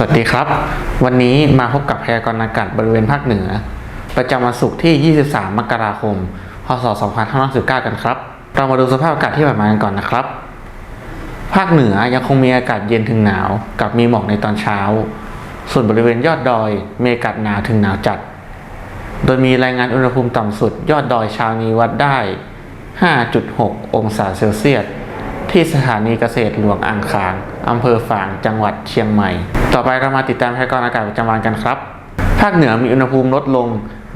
สวัสดีครับ วันนี้มาพบกับพยากรณ์อากาศบริเวณภาคเหนือ ประจำวันศุกร์ที่ 23 มกราคม พศ 2519 กันครับ เรามาดูสภาพอากาศที่ผ่านมากันก่อนนะครับ ภาคเหนือยังคงมีอากาศเย็นถึงหนาว กับมีหมอกในตอนเช้า ส่วนบริเวณยอดดอยมีอากาศหนาวถึงหนาวจัด โดยมีรายงานอุณหภูมิต่ำสุด ยอดดอยเช้านี้วัดได้ 5.6 องศาเซลเซียสที่สถานีเกษตรหลวงอ่างขางอำเภอฝาง จังหวัดเชียงใหม่ ต่อไปเรามาติดตามพยากรณ์อากาศประจำวันกันครับ ภาคเหนือมีอุณหภูมิลดลง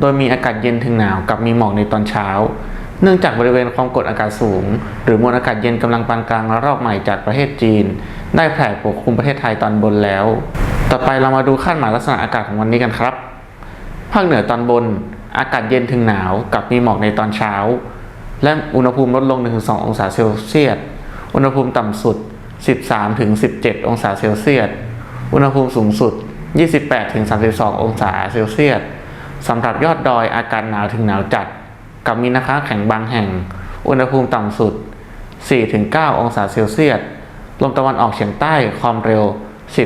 โดยมีอากาศเย็นถึงหนาวกับมีหมอกในตอนเช้า เนื่องจากบริเวณความกดอากาศสูง หรือมวลอากาศเย็นกำลังปานกลางระลอกใหม่จากประเทศจีน ได้แผ่ปกคลุมประเทศไทยตอนบนแล้ว ต่อไปเรามาดูคาดหมายลักษณะอากาศของวันนี้กันครับ ภาคเหนือตอนบน อากาศเย็นถึงหนาวกับมีหมอกในตอนเช้า และอุณหภูมิลดลง 1-2 องศาเซลเซียส อุณหภูมิต่ำสุด 13-17 องศาเซลเซียส อุณหภูมิสูงสุด 28-32 องศาเซลเซียสสำหรับยอดดอยอากาศหนาวถึงหนาวจัด กับมีน้ำค้าแข็งบางแห่ง อุณหภูมิต่ำสุด 4-9 องศาเซลเซียสลมตะวันออกเฉียงใต้ความเร็ว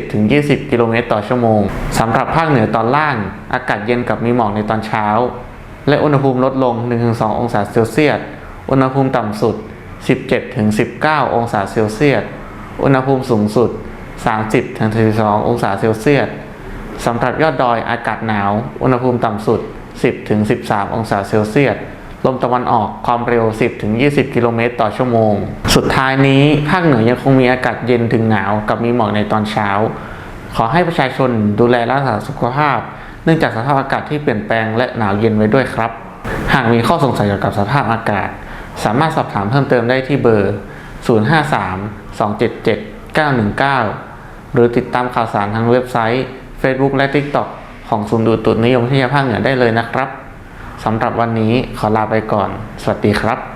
10-20 กิโลเมตรต่อชั่วโมงสำหรับภาคเหนือตอนล่าง อากาศเย็นกับมีหมอกในตอนเช้า และอุณหภูมิลดลง 1-2 องศาเซลเซียส อุณหภูมิต่ำสุด 17-19 องศาเซลเซียส อุณหภูมิสูงสุด 30-32องศาเซลเซียสสำหรับยอดดอยอากาศหนาว อุณหภูมิต่ำสุด 10-13 องศาเซลเซียสลมตะวันออกความเร็ว 10-20 กิโลเมตรต่อชั่วโมง สุดท้ายนี้ ภาคเหนือยังคงมีอากาศเย็นถึงหนาวกับมีหมอกในตอนเช้า ขอให้ประชาชนดูแลรักษาสุขภาพ เนื่องจากสภาพอากาศที่เปลี่ยนแปลงและหนาวเย็นไว้ด้วยครับ หากมีข้อสงสัยเกี่ยวกับสภาพอากาศ สามารถสอบถามเพิ่มเติมได้ที่เบอร์ 053-277 919 หรือติดตามข่าวสารทางเว็บไซต์ Facebook และ TikTok ของศูนย์ดูตุนิยมวิทยาภาคเหนือได้เลยนะครับสำหรับวันนี้ขอลาไปก่อน สวัสดีครับ